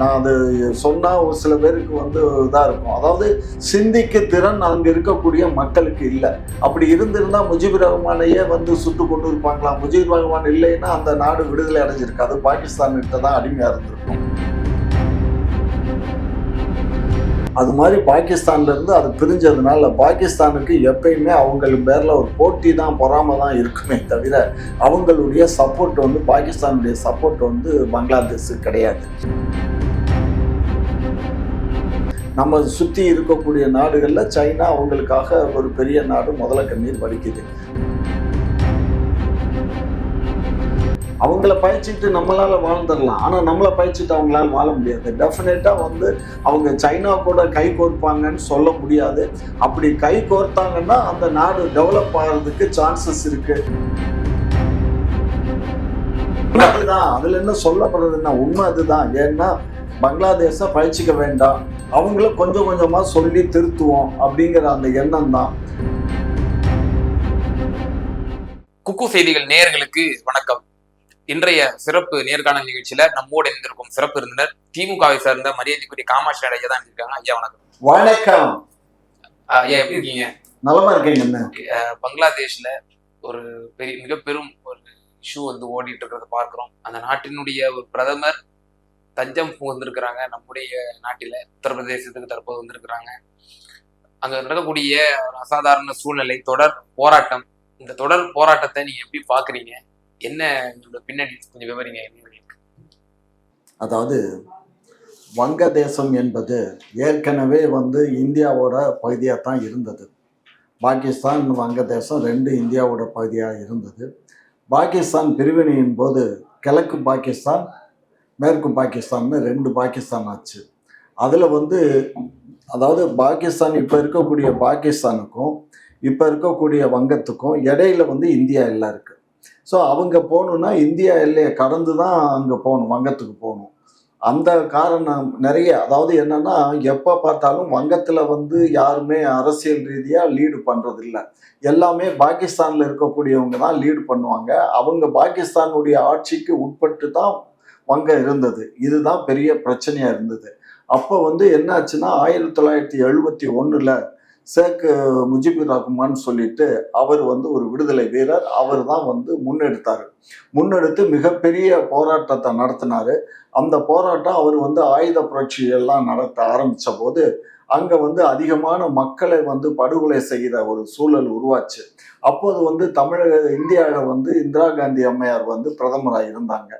நான் அது சொன்னால் ஒரு சில பேருக்கு வந்து இதாக இருக்கும். அதாவது சிந்திக்க திறன் அங்கே இருக்கக்கூடிய மக்களுக்கு இல்லை. அப்படி இருந்திருந்தால் முஜிபுர் ரஹ்மானையே வந்து சுட்டு கொண்டு இருப்பாங்களா முஜிபுர் ரஹ்மான் இல்லைன்னா அந்த நாடு விடுதலை அடைஞ்சிருக்காது பாகிஸ்தான்கிட்ட தான் அடிமையாக இருந்திருக்கும். அது மாதிரி பாகிஸ்தான்லேருந்து அது பிரிஞ்சதுனால பாகிஸ்தானுக்கு எப்பயுமே அவங்க பேரில் ஒரு போட்டி தான் பொறாம தான் இருக்குமே தவிர அவங்களுடைய சப்போர்ட் வந்து பாகிஸ்தானுடைய சப்போர்ட் வந்து பங்களாதேஷுக்கு கிடையாது. நம்ம சுற்றி இருக்கக்கூடிய நாடுகளில் சைனா அவங்களுக்காக ஒரு பெரிய நாடு முதல கண்ணீர் வலிக்குது அவங்கள பயிற்சிட்டு நம்மளால வாழ்ந்துடலாம். ஆனால் நம்மளை பயிற்சிட்டு அவங்களால வாழ முடியாது. டெஃபினட்டாக வந்து அவங்க சைனா கூட கை கோர்ப்பாங்கன்னு சொல்ல முடியாது. அப்படி கை கோர்த்தாங்கன்னா அந்த நாடு டெவலப் ஆகிறதுக்கு சான்சஸ் இருக்கு. அதுதான். அதுல என்ன சொல்லப்படுறதுன்னா உண்மை அதுதான். ஏன்னா பங்களாதேஷை பயிற்சிக்க வேண்டாம். அவங்கள கொஞ்சம் கொஞ்சமா சொல்லி திருத்துவோம் அப்படிங்கிற அந்த எண்ணம் தான் குக்கு செய்திகள் நேயர்களுக்கு வணக்கம். இன்றைய சிறப்பு நேர்காணல் நிகழ்ச்சியில நம்மோடு இருந்திருக்கும் சிறப்பு விருந்தினர் திமுகவை சார்ந்த மரியாதைக்குரிய காமாட்சி ஐயா தான் இருக்காங்க ஐயா வணக்கம். வணக்கம். ஐயா எப்படி இருக்கீங்க? நலமா இருக்கீங்க பங்களாதேஷ்ல ஒரு பெரிய மிக பெரும் ஒரு இஷ்யூ வந்து ஓடிட்டு இருக்கிறத பார்க்கிறோம். அந்த நாட்டினுடைய ஒரு பிரதமர் தஞ்சம் வந்திருக்கிறாங்க. நம்முடைய நாட்டில உத்தரப்பிரதேசத்துக்கு தற்போது வந்திருக்கிறாங்க. அங்க நடக்கக்கூடிய ஒரு அசாதாரண சூழ்நிலை தொடர் போராட்டம். இந்த தொடர் போராட்டத்தை நீங்க எப்படி பாக்குறீங்க என்ன இதோட பின்னணி கொஞ்சம் விவரிங்க எங்களுக்கு. அதாவது வங்கதேசம் என்பது ஏற்கனவே வந்து இந்தியாவோட பகுதியாக தான் இருந்தது. பாகிஸ்தான் வங்கதேசம் ரெண்டு இந்தியாவோட பகுதியாக இருந்தது. பாகிஸ்தான் பிரிவினையின் போது கிழக்கு பாகிஸ்தான் மேற்கு பாகிஸ்தான்னு ரெண்டு பாகிஸ்தான் ஆச்சு. அதில் வந்து அதாவது பாகிஸ்தான் இப்போ இருக்கக்கூடிய பாகிஸ்தானுக்கும் இப்போ இருக்கக்கூடிய வங்கத்துக்கும் இடையில வந்து இந்தியா எல்லாம் இருக்குது ஸோ அவங்க போகணுன்னா இந்தியா எல்லையை கடந்து தான் அங்கே போகணும் வங்கத்துக்கு போகணும். அந்த காரணம் நிறைய அதாவது என்னன்னா எப்போ பார்த்தாலும் வங்கத்தில் வந்து யாருமே அரசியல் ரீதியாக லீடு பண்ணுறதில்ல எல்லாமே பாகிஸ்தானில் இருக்கக்கூடியவங்க தான் லீடு பண்ணுவாங்க. அவங்க பாகிஸ்தானுடைய ஆட்சிக்கு உட்பட்டு தான் பங்கு இருந்தது. இதுதான் பெரிய பிரச்சனையாக இருந்தது. அப்போ வந்து என்னாச்சுன்னா ஆயிரத்தி தொள்ளாயிரத்தி எழுபத்தி ஒன்றில் ஷேக் முஜிபுர் ரஹ்மான் சொல்லிட்டு அவர் வந்து ஒரு விடுதலை வீரர். அவர் தான் வந்து முன்னெடுத்தார். முன்னெடுத்து மிகப்பெரிய போராட்டத்தை நடத்தினாரு. அந்த போராட்டம் அவர் வந்து ஆயுத புரட்சி எல்லாம் நடத்த ஆரம்பித்த போது அங்கே வந்து அதிகமான மக்களை வந்து படுகொலை செய்கிற ஒரு சூழல் உருவாச்சு. அப்போது வந்து தமிழக இந்தியாவில் வந்து இந்திரா காந்தி அம்மையார் வந்து பிரதமராக இருந்தாங்க.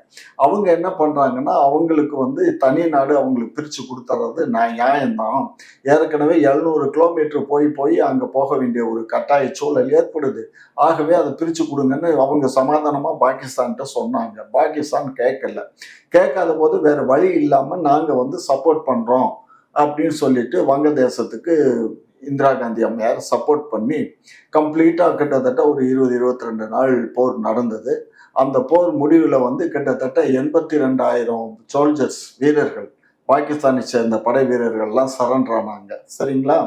அவங்க என்ன பண்ணுறாங்கன்னா அவங்களுக்கு வந்து தனி நாடு அவங்களுக்கு பிரித்து கொடுத்துறது நான் நியாயம்தான். ஏற்கனவே எழுநூறு கிலோமீட்டர் போய் போய் அங்கே போக வேண்டிய ஒரு கட்டாய சூழல் ஏற்படுது. ஆகவே அதை பிரித்து கொடுங்கன்னு அவங்க சமாதானமாக பாகிஸ்தான்கிட்ட சொன்னாங்க. பாகிஸ்தான் கேட்கல. கேட்காத போது வேறு வழி இல்லாமல் நாங்கள் வந்து சப்போர்ட் பண்ணுறோம் அப்படின்னு சொல்லிட்டு வங்கதேசத்துக்கு இந்திரா காந்தி அம்மையார் சப்போர்ட் பண்ணி கம்ப்ளீட்டாக கிட்டத்தட்ட ஒரு இருபது இருபத்தி ரெண்டு நாள் போர் நடந்தது. அந்த போர் முடிவில் வந்து கிட்டத்தட்ட எண்பத்தி ரெண்டாயிரம் சோல்ஜர்ஸ் வீரர்கள் பாகிஸ்தானை சேர்ந்த படை வீரர்கள்லாம் சரண்டர் ஆனாங்க. சரிங்களா?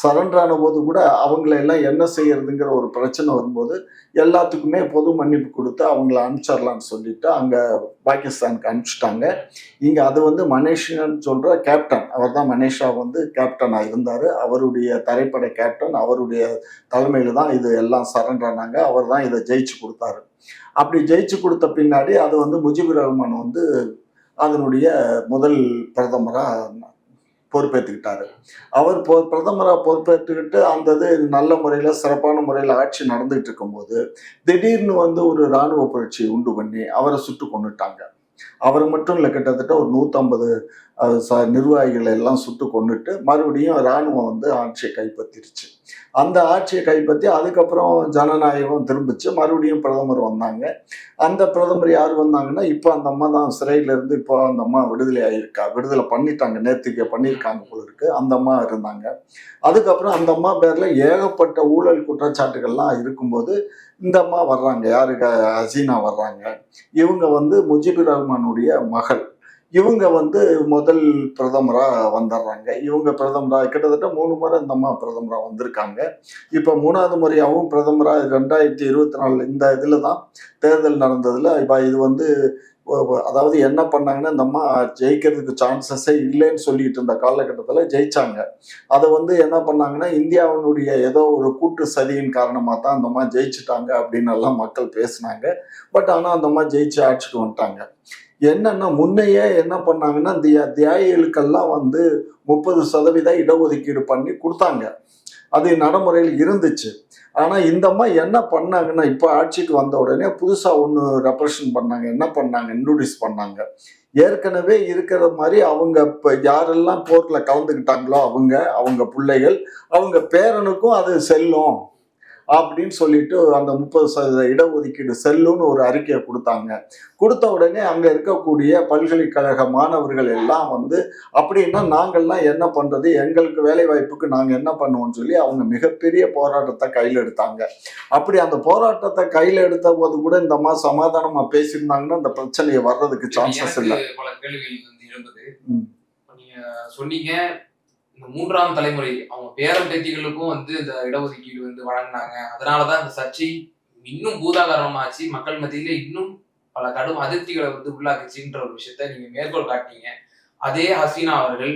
சரண்டர் ஆன போது கூட அவங்கள எல்லாம் என்ன செய்யறதுங்கிற ஒரு பிரச்சனை வரும்போது எல்லாத்துக்குமே பொது மன்னிப்பு கொடுத்து அவங்கள அனுப்பிச்சிடலான்னு சொல்லிட்டு அங்கே பாகிஸ்தானுக்கு அனுப்பிச்சிட்டாங்க. இங்கே அது வந்து மனேஷியன் சொல்கிற கேப்டன் அவர் தான் மனேஷா வந்து கேப்டனாக இருந்தார். அவருடைய தரைப்படை கேப்டன் அவருடைய தலைமையில் தான் இது எல்லாம் சரண்டர் ஆனாங்க. அவர் தான் இதை ஜெயிச்சு கொடுத்தாரு. அப்படி ஜெயிச்சு கொடுத்த பின்னாடி அது வந்து முஜிபுர் ரஹ்மான் வந்து அதனுடைய முதல் பிரதமராக பொறுப்பேற்றுக்கிட்டாரு. அவர் பொ பிரதமராக பொறுப்பேற்றுக்கிட்டு அந்த இது நல்ல முறையில் சிறப்பான முறையில் ஆட்சி நடந்துகிட்டு இருக்கும்போது திடீர்னு வந்து ஒரு இராணுவ புரட்சி உண்டு பண்ணி அவரை சுட்டு கொண்டுட்டாங்க அவர் மட்டும் இல்லை கிட்டத்தட்ட ஒரு நூற்றம்பது ச நிர்வாகிகளை எல்லாம் சுட்டு கொண்டுட்டு மறுபடியும் இராணுவம் வந்து ஆட்சியை கைப்பற்றிருச்சு. அந்த ஆட்சியை கைப்பற்றி அதுக்கப்புறம் ஜனநாயகம் திரும்பிச்சு மறுபடியும் பிரதமர் வந்தாங்க. அந்த பிரதமர் யார் வந்தாங்கன்னா இப்போ அந்த அம்மா தான் சிறையிலேருந்து இப்போ அந்த அம்மா விடுதலை ஆகியிருக்கா விடுதலை பண்ணிட்டாங்க நேற்றுக்கு பண்ணியிருக்காங்க போல இருக்கு. அந்த அம்மா இருந்தாங்க. அதுக்கப்புறம் அந்த அம்மா பேரில் ஏகப்பட்ட ஊழல் குற்றச்சாட்டுகள்லாம் இருக்கும்போது இந்த அம்மா வர்றாங்க. யாருக்கு ஹசீனா வர்றாங்க. இவங்க வந்து முஜிபுர் ரஹ்மானுடைய மகள். இவங்க வந்து முதல் பிரதமராக வந்துடுறாங்க இவங்க பிரதமராக கிட்டத்தட்ட மூணு முறை இந்த அம்மா பிரதமராக வந்திருக்காங்க. இப்போ மூணாவது முறையாகவும் பிரதமராக ரெண்டாயிரத்தி இருபத்தி நாலு இந்த இதில் தான் தேர்தல் நடந்ததில். இப்போ இது வந்து அதாவது என்ன பண்ணாங்கன்னா இந்த அம்மா ஜெயிக்கிறதுக்கு சான்சஸே இல்லைன்னு சொல்லிட்டு இருந்த காலகட்டத்தில் ஜெயிச்சாங்க. அதை வந்து என்ன பண்ணாங்கன்னா இந்தியாவினுடைய ஏதோ ஒரு கூட்டு சதியின் காரணமாக தான் அந்த அம்மா அப்படின்னு எல்லாம் மக்கள் பேசினாங்க. பட் ஆனால் அந்த அம்மா ஜெயிச்சு ஆட்சிக்கு வந்துட்டாங்க. என்னென்னா முன்னையே என்ன பண்ணாங்கன்னா தியா தியாயிகளுக்கெல்லாம் வந்து முப்பது சதவீத இடஒதுக்கீடு பண்ணி கொடுத்தாங்க. அது நடைமுறையில் இருந்துச்சு. ஆனால் இந்த அம்மா என்ன பண்ணாங்கன்னா இப்போ ஆட்சிக்கு வந்த உடனே புதுசாக ஒன்று ரெப்ரஷன் பண்ணாங்க. என்ன பண்ணாங்க? இன்ட்ரோடியூஸ் பண்ணாங்க. ஏற்கனவே இருக்கிற மாதிரி அவங்க இப்போ யாரெல்லாம் போரில் கலந்துக்கிட்டாங்களோ அவங்க அவங்க பிள்ளைகள் அவங்க பேரனுக்கும் அது செல்லும். அப்படின்னு சொல்லிட்டு அந்த முப்பது சதவீத இடஒதுக்கீடு செல்லும்னு ஒரு அறிக்கையை கொடுத்தாங்க. கொடுத்த உடனே அங்கே இருக்கக்கூடிய பல்கலைக்கழக மாணவர்கள் எல்லாம் வந்து அப்படின்னா நாங்கள்லாம் என்ன பண்ணுறது எங்களுக்கு வேலை வாய்ப்புக்கு நாங்கள் என்ன பண்ணுவோம்னு சொல்லி அவங்க மிகப்பெரிய போராட்டத்தை கையில் எடுத்தாங்க. அப்படி அந்த போராட்டத்தை கையில் எடுத்த போது கூட இந்த மாதிரி சமாதானமாக பேசியிருந்தாங்கன்னா இந்த பிரச்சனையை வர்றதுக்கு சான்சஸ் இல்லை. சொன்னீங்க இந்த மூன்றாம் தலைமுறை அவங்க பேரம் பேத்திகளுக்கும் வந்து இந்த இடஒதுக்கீடு வந்து வழங்கினாங்க. அதனாலதான் இந்த சர்ச்சை இன்னும் பூதாகரமாச்சு. மக்கள் மத்தியில இன்னும் பல கடும் அதிருப்திகளை வந்து உள்ளாக்குச்சுன்ற ஒரு விஷயத்த நீங்க மேற்கோள் காட்டினீங்க அதே ஹசீனா அவர்கள்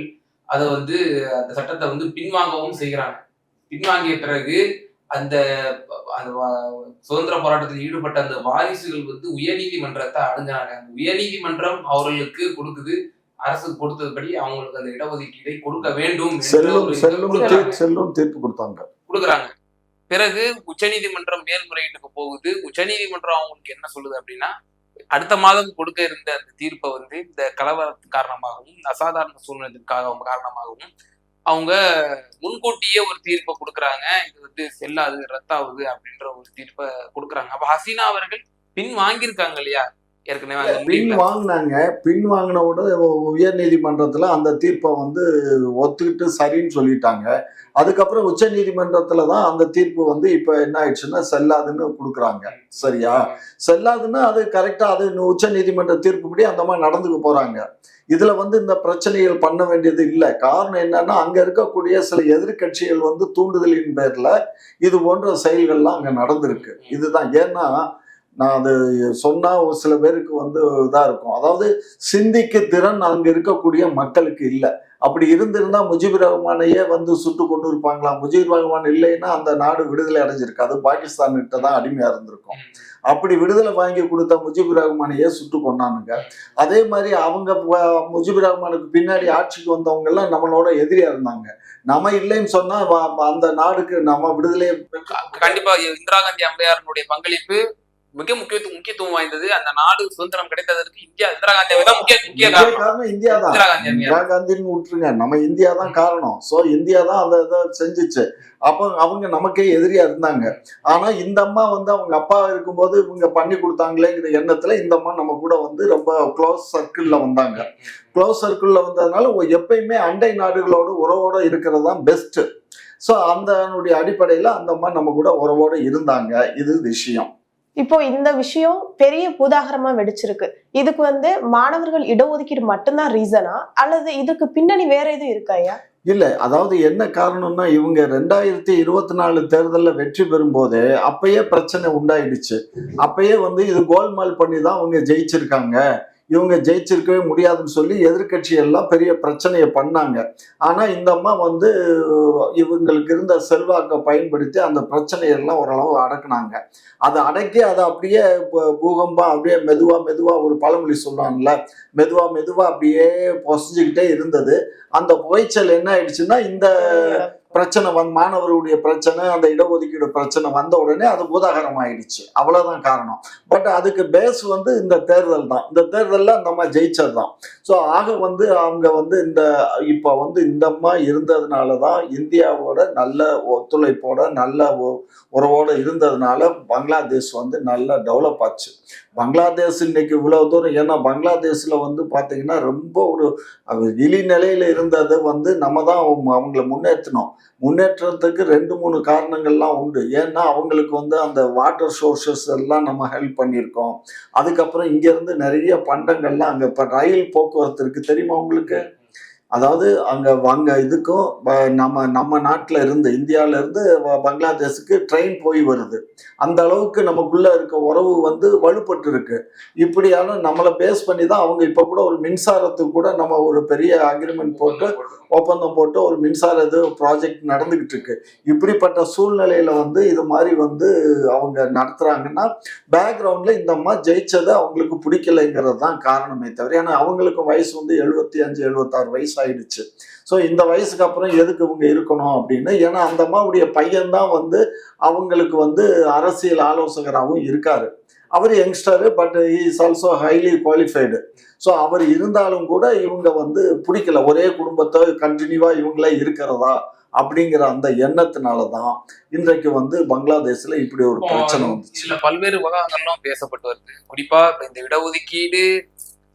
அதை வந்து அந்த சட்டத்தை வந்து பின்வாங்கவும் செய்கிறாங்க. பின்வாங்கிய பிறகு அந்த அந்த சுதந்திர போராட்டத்தில் ஈடுபட்ட அந்த வாரிசுகள் வந்து உயர்நீதிமன்றத்தை அணுகுனாங்க அந்த உயர்நீதிமன்றம் அவர்களுக்கு கொடுக்குது. அரசு கொடுத்ததுபடி அவங்களுக்கு அந்த இடஒதுக்கீடை கொடுக்க வேண்டும் செல்லும் செல்லும் தீர்ப்பு கொடுத்தாங்க. கொடுக்குறாங்க. பிறகு உச்சநீதிமன்றம் மேல்முறையீட்டுக்கு போகுது. உச்சநீதிமன்றம் அவங்களுக்கு என்ன சொல்லுது அப்படின்னா அடுத்த மாதம் கொடுக்க இருந்த அந்த தீர்ப்பை வந்து இந்த கலவரத்து காரணமாகவும் அசாதாரண சூழ்நிலைக்காக காரணமாகவும் அவங்க முன்கூட்டியே ஒரு தீர்ப்பை கொடுக்குறாங்க. இது வந்து செல்லாது ரத்தாகுது அப்படின்ற ஒரு தீர்ப்பை கொடுக்குறாங்க. அப்ப ஹசீனா அவர்கள் பின் வாங்கியிருக்காங்க இல்லையா? ஏற்கனவே பின். வாங்கினாங்க. பின் வாங்கின உடனே உயர் நீதிமன்றத்தில் அந்த தீர்ப்பை வந்து ஒத்துக்கிட்டு சரின்னு சொல்லிட்டாங்க. அதுக்கப்புறம் உச்ச நீதிமன்றத்தில் தான் அந்த தீர்ப்பு வந்து இப்போ என்ன ஆயிடுச்சுன்னா செல்லாதுன்னு கொடுக்குறாங்க. சரியா? செல்லாதுன்னா அது கரெக்டாக அது உச்ச நீதிமன்ற தீர்ப்புப்படி அந்த மாதிரி நடந்துக்க போகிறாங்க இதில் வந்து இந்த பிரச்சனைகள் பண்ண வேண்டியது இல்லை. காரணம் என்னன்னா அங்கே இருக்கக்கூடிய சில எதிர்க்கட்சிகள் வந்து தூண்டுதலின் பேரில் இது போன்ற செயல்கள்லாம் அங்கே நடந்திருக்கு. இதுதான். ஏன்னா நான் அது சொன்னால் ஒரு சில பேருக்கு வந்து இதாக இருக்கும். அதாவது சிந்திக்க திறன் அங்கே இருக்கக்கூடிய மக்களுக்கு இல்லை. அப்படி இருந்திருந்தால் முஜிபுர் ரஹ்மானையே வந்து சுட்டு கொண்டு இருப்பாங்களா முஜிபுர் ரஹ்மான் இல்லைன்னா அந்த நாடு விடுதலை அடைஞ்சிருக்காது பாகிஸ்தான் கிட்ட தான் அடிமையாக இருந்திருக்கும். அப்படி விடுதலை வாங்கி கொடுத்த முஜிபுர் ரஹ்மானையே சுட்டு கொண்டானுங்க. அதே மாதிரி அவங்க ப- முஜிபுர் ரஹ்மானுக்கு பின்னாடி ஆட்சிக்கு வந்தவங்கெல்லாம் நம்மளோட எதிரியாக இருந்தாங்க. நம்ம இல்லைன்னு சொன்னா அந்த நாடுக்கு நம்ம விடுதலையை கண்டிப்பா. இந்திரா காந்தி அம்மையாரனுடைய பங்களிப்பு மிக முக்கியத்துவம் முக்கியத்துவம் வாய்ந்தது. அந்த நாடு சுதந்திரம் கிடைத்ததற்கு இந்தியா இந்திரா காந்தி தான் முக்கிய முக்கிய காரணம். இந்தியா தான். இந்திரா காந்தின்னு விட்டுருங்க. நம்ம இந்தியா தான் காரணம். ஸோ இந்தியா தான் அந்த இதை செஞ்சுச்சு. அப்போ அவங்க நமக்கே எதிரியா இருந்தாங்க. ஆனா இந்த அம்மா வந்து அவங்க அப்பா இருக்கும்போது இவங்க பண்ணி கொடுத்தாங்களேங்கிற எண்ணத்துல இந்த அம்மா நம்ம கூட வந்து ரொம்ப க்ளோஸ் சர்க்கிள்ல வந்தாங்க. க்ளோஸ் சர்க்கிள்ல வந்ததுனால எப்பயுமே அண்டை நாடுகளோடு உறவோட இருக்கிறது தான் பெஸ்ட் ஸோ அந்த அடிப்படையில் அந்த அம்மா நம்ம கூட உறவோட இருந்தாங்க. இது விஷயம். இப்போ இந்த விஷயம் பெரிய பூதாகரமா வெடிச்சிருக்கு. இதுக்கு வந்து மாணவர்கள் இடஒதுக்கீடு மட்டும்தான் ரீசனா? அல்லது இதுக்கு பின்னணி வேற எதுவும் இருக்காயா இல்ல அதாவது என்ன காரணம்னா இவங்க ரெண்டாயிரத்தி இருபத்தி நாலு தேர்தலில் வெற்றி பெறும்போதே அப்பயே பிரச்சனை உண்டாயிடுச்சு. அப்பயே வந்து இது கோல்மால் பண்ணி தான் அவங்க ஜெயிச்சிருக்காங்க. இவங்க ஜெயிச்சிருக்கவே முடியாதுன்னு சொல்லி எதிர்க்கட்சி எல்லாம் பெரிய பிரச்சனையை பண்ணாங்க. ஆனா இந்த அம்மா வந்து இவங்களுக்கு இருந்த செல்வாக்கை பயன்படுத்தி அந்த பிரச்சனையெல்லாம் ஓரளவு அடக்குனாங்க. அதை அடக்கி அதை அப்படியே பூகம்பம் அப்படியே மெதுவா மெதுவா ஒரு பழமொழி சொல்றாங்கல்ல மெதுவா மெதுவா அப்படியே பொசைஞ்சுக்கிட்டே இருந்தது. அந்த புகைச்சல் என்ன ஆயிடுச்சுன்னா இந்த பிரச்சனை வந்து மாணவருடைய பிரச்சனை அந்த இடஒதுக்கீடு பிரச்சனை வந்த உடனே அது பூதாகரம் ஆயிடுச்சு அவ்வளோதான் காரணம். பட் அதுக்கு பேஸ் வந்து இந்த தேர்தல் தான். இந்த தேர்தலில் அந்த அம்மா ஜெயிச்சது தான். ஸோ ஆக வந்து அவங்க வந்து இந்த இப்போ வந்து இந்த அம்மா இருந்ததுனால தான் இந்தியாவோட நல்ல ஒத்துழைப்போட நல்ல உறவோடு உறவோட இருந்ததுனால பங்களாதேஷ் வந்து நல்லா டெவலப் ஆச்சு. பங்களாதேஷ் இன்னைக்கு இவ்வளோ தூரம் ஏன்னா பங்களாதேஷில் வந்து பார்த்திங்கன்னா ரொம்ப ஒரு அது இழி இருந்ததை வந்து நம்ம தான் அவங்க- அவங்கள முன்னேற்றணும் முன்னேற்றத்துக்கு ரெண்டு மூணு காரணங்கள்லாம் உண்டு. ஏன்னா அவங்களுக்கு வந்து அந்த வாட்டர் சோர்சஸ் எல்லாம் நம்ம ஹெல்ப் பண்ணியிருக்கோம். அதுக்கப்புறம் இங்கேருந்து நிறைய பண்டங்கள்லாம் அங்கே இப்போ ரயில் போக்குவரத்து இருக்குது தெரியுமா உங்களுக்கு? அதாவது அங்க வங்க இதுக்கும் நம்ம நம்ம நாட்டில் இருந்து இந்தியால இருந்து வ- பங்களாதேஷுக்கு ட்ரெயின் போய் வருது. அந்த அளவுக்கு நமக்குள்ள இருக்க உறவு வந்து வலுப்பட்டு இருக்கு இப்படியான நம்மளை பேஸ் பண்ணி தான் அவங்க இப்போ கூட ஒரு மின்சாரத்துக்கு கூட நம்ம ஒரு பெரிய அக்ரிமெண்ட் போட்டு ஒப்பந்தம் போட்டு ஒரு மின்சார இது ப்ராஜெக்ட் நடந்துகிட்டு இருக்கு. இப்படிப்பட்ட சூழ்நிலையில வந்து இது மாதிரி வந்து அவங்க நடத்துறாங்கன்னா பேக்ரவுண்ட்ல இந்த அம்மா ஜெயிச்சதை அவங்களுக்கு பிடிக்கலைங்கிறது தான் காரணமே தவிர ஏன்னா அவங்களுக்கு வயசு வந்து எழுபத்தி அஞ்சு எழுபத்தாறு வயசு ஆயிடுச்சு. ஸோ இந்த வயசுக்கு அப்புறம் எதுக்கு இவங்க இருக்கணும் அப்படின்னு? ஏன்னா அந்த அம்மாவுடைய பையன்தான் வந்து அவங்களுக்கு வந்து அரசியல் ஆலோசகராகவும் இருக்காரு. அவர் youngster but is also highly qualified so அவர் இருந்தாலும் கூட இவங்க வந்து பிடிக்கல. ஒரே குடும்பத்தை கண்டினியூவா இவங்களே இருக்கிறதா அப்படிங்கிற அந்த எண்ணத்தினால தான் இன்றைக்கு வந்து பங்களாதேஷ்ல இப்படி ஒரு பிரச்சனை வந்துச்சு. இதுல பல்வேறு விவகாரங்களும் பேசப்பட்டு வருது. குறிப்பா இந்த இடஒதுக்கீடு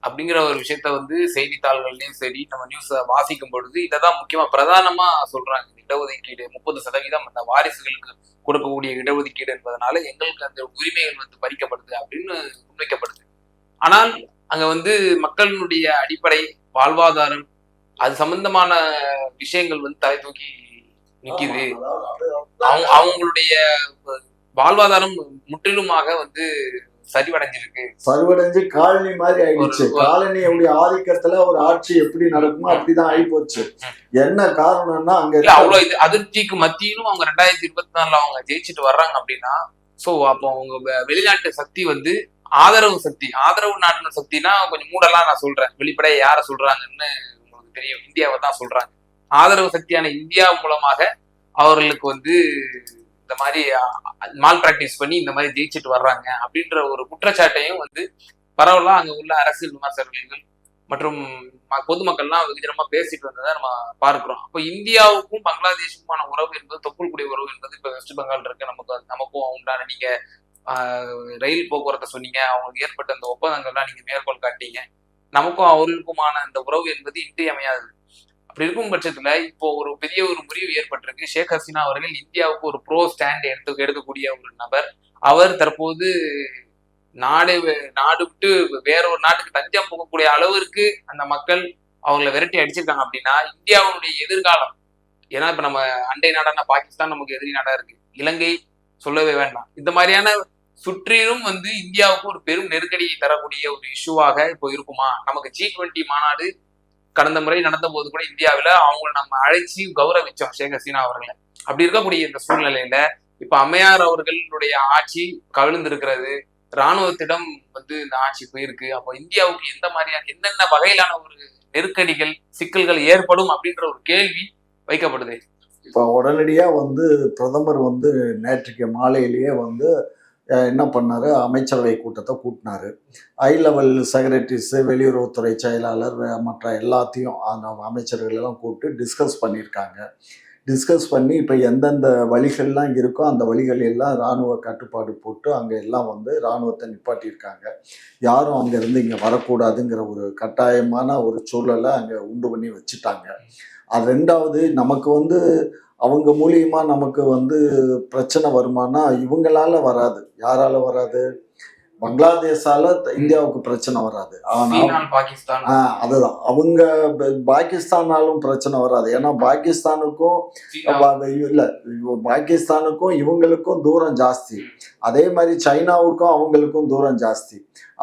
அப்படிங்கிற ஒரு விஷயத்த வந்து செய்தித்தாள்கள்லயும் சரி நம்ம நியூஸ வாசிக்கும் பொழுது இததான் முக்கியமா பிரதானமா சொல்றாங்க. இந்த இடஒதுக்கீடு முப்பது சதவீதம் அந்த வாரிசுகளுக்கு கொடுக்கக்கூடிய இடஒதுக்கீடு என்பதனால எங்களுக்கு அந்த உரிமைகள் வந்து பறிக்கப்படுது அப்படின்னு முன்வைக்கப்படுது. ஆனால் அங்க வந்து மக்களினுடைய அடிப்படை வாழ்வாதாரம் அது சம்பந்தமான விஷயங்கள் வந்து தலை தூக்கி நிக்குது. அவங்க அவங்களுடைய வாழ்வாதாரம் முற்றிலுமாக வந்து சரிவடைஞ்சிருக்கு. சர்வடைஞ்சு காலனி மாதிரி ஆயிடுச்சு. காலனியுடைய ஆதிக்கத்துல ஒரு ஆட்சி எப்படி நடக்குமோ அப்படிதான் ஆயிப்போச்சு. என்ன காரணம்னா அங்க அவ்வளவு இது அதிர்ச்சிக்கு மத்தியிலும் அவங்க ரெண்டாயிரத்தி இருபத்தி நாலுல அவங்க ஜெயிச்சுட்டு வர்றாங்க அப்படின்னா சோ அப்போ அவங்க வெளிநாட்டு சக்தி வந்து ஆதரவு சக்தி ஆதரவு நாட்டின சக்தினா கொஞ்சம் மூடலாம் நான் சொல்றேன். வெளிப்படையா யார சொல்றாங்கன்னு உங்களுக்கு தெரியும். இந்தியாவை தான் சொல்றாங்க. ஆதரவு சக்தியான இந்தியா மூலமாக அவர்களுக்கு வந்து இந்த மாதிரி மால் பிராக்டிஸ் பண்ணி இந்த மாதிரி ஜெயிச்சுட்டு வர்றாங்க அப்படின்ற ஒரு குற்றச்சாட்டையும் வந்து பரவலாக அங்கே உள்ள அரசியல் விமர்சகர்கள் மற்றும் ம- பொதுமக்கள்லாம் வெகுஜனமா பேசிட்டு வந்ததை நம்ம பார்க்கிறோம். அப்போ இந்தியாவுக்கும் பங்களாதேஷுக்குமான உறவு என்பது தொப்புள்குடி உறவு என்பது இப்போ வெஸ்ட் பெங்கால் இருக்கு. நமக்கு நமக்கும் உண்டான நீங்க ரயில் போக்குவரத்தை சொன்னீங்க. அவங்களுக்கு ஏற்பட்ட அந்த ஒப்பந்தங்கள்லாம் நீங்க மேற்கோள் காட்டீங்க. நமக்கும் அவர்களுக்குமான அந்த உறவு என்பது இன்றியமையாது அப்படி இருக்கும் பட்சத்துல இப்போ ஒரு பெரிய ஒரு முறிவு ஏற்பட்டிருக்கு. ஷேக் ஹசீனா அவர்கள் இந்தியாவுக்கு ஒரு ப்ரோ ஸ்டாண்ட் எடுத்து எடுக்கக்கூடிய ஒரு நபர். அவர் தற்போது நாடு நாடு விட்டு வேற ஒரு நாட்டுக்கு தஞ்சம் போகக்கூடிய அளவிற்கு அந்த மக்கள் அவங்கள விரட்டி அடிச்சிருக்காங்க அப்படின்னா இந்தியாவுடைய எதிர்காலம் ஏன்னா இப்ப நம்ம அண்டை நாடான பாகிஸ்தான் நமக்கு எதிரி நாடா இருக்கு. இலங்கை சொல்லவே வேண்டாம். இந்த மாதிரியான சுற்றிலும் வந்து இந்தியாவுக்கு ஒரு பெரும் நெருக்கடியை தரக்கூடிய ஒரு இஷ்யூவாக இப்போ இருக்குமா? நமக்கு ஜி டுவெண்ட்டி மாநாடு கடந்த முறை நடந்த போது கூட இந்தியாவில் அவங்கள நம்ம அழைச்சி கௌரவிச்சோம் ஷேக் ஹசீனா அவர்களை. அப்படி இருக்கக்கூடிய இந்த சூழ்நிலையில இப்ப அம்மையார் அவர்களுடைய ஆட்சி கவிழ்ந்திருக்கிறது. ராணுவத்திடம் வந்து இந்த ஆட்சி போயிருக்கு. அப்போ இந்தியாவுக்கு எந்த மாதிரியான என்னென்ன வகையிலான ஒரு நெருக்கடிகள் சிக்கல்கள் ஏற்படும் அப்படின்ற ஒரு கேள்வி வைக்கப்படுது. இப்போ உடனடியா வந்து பிரதமர் வந்து நேற்றுக்கு மாலையிலேயே வந்து என்ன பண்ணாரு? அமைச்சரவை கூட்டத்தை கூட்டினார். ஹை லெவல் செக்ரட்டரிஸு வெளியுறவுத்துறை செயலாளர் மற்ற எல்லாத்தையும் அந்த அமைச்சர்கள் எல்லாம் கூப்பிட்டு டிஸ்கஸ் பண்ணியிருக்காங்க. டிஸ்கஸ் பண்ணி இப்போ எந்தெந்த வழிகள்லாம் இருக்கோ அந்த வழிகள் எல்லாம் இராணுவ கட்டுப்பாடு போட்டு அங்கே எல்லாம் வந்து இராணுவத்தை நிப்பாட்டியிருக்காங்க. யாரும் அங்கேருந்து இங்கே வரக்கூடாதுங்கிற ஒரு கட்டாயமான ஒரு சூழலை அங்கே உண்டு பண்ணி வச்சுட்டாங்க. அது ரெண்டாவது நமக்கு வந்து அவங்க மூலியமா நமக்கு வந்து பிரச்சனை வருமானா இவங்களால வராது. யாரால வராது? பங்களாதேஷால இந்தியாவுக்கு பிரச்சனை வராது. ஆனா சீனால் பாகிஸ்தான். ஆஹ் அதுதான். அவங்க பாகிஸ்தானாலும் பிரச்சனை வராது. ஏன்னா பாகிஸ்தானுக்கும் இல்ல பாகிஸ்தானுக்கும் இவங்களுக்கும் தூரம் ஜாஸ்தி. அதே மாதிரி சைனாவுக்கும் அவங்களுக்கும் தூரம் ஜாஸ்தி.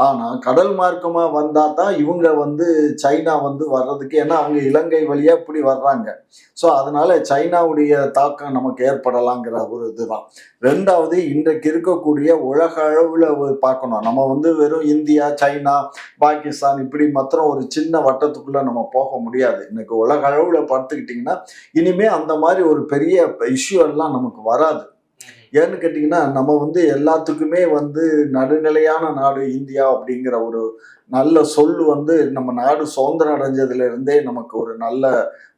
ஆனா கடல் மார்க்கமா வந்தா தான் இவங்க வந்து சைனா வந்து வர்றதுக்கு ஏன்னா அவங்க இலங்கை வழியா இப்படி வர்றாங்க. ஸோ அதனால சைனாவுடைய தாக்கம் நமக்கு ஏற்படலாங்கிற ஒரு இதுதான். ரெண்டாவது இன்றைக்கு இருக்கக்கூடிய உலக அளவில் பார்க்கணும் நம்ம வந்து வெறும் இந்தியா சைனா பாகிஸ்தான் இப்படி மாத்திரம் ஒரு சின்ன வட்டத்துக்குள்ள நம்ம போக முடியாது. இன்னைக்கு உலக அளவில் பார்த்துக்கிட்டிங்கன்னா இனிமே அந்த மாதிரி ஒரு பெரிய இஷ்யூ எல்லாம் நமக்கு வராது. ஏன்னு கேட்டிங்கன்னா நம்ம வந்து எல்லாத்துக்குமே வந்து நடுநிலையான நாடு இந்தியா அப்படிங்கிற ஒரு நல்ல சொல் வந்து நம்ம நாடு சுதந்திரம் அடைஞ்சதுல இருந்தே நமக்கு ஒரு நல்ல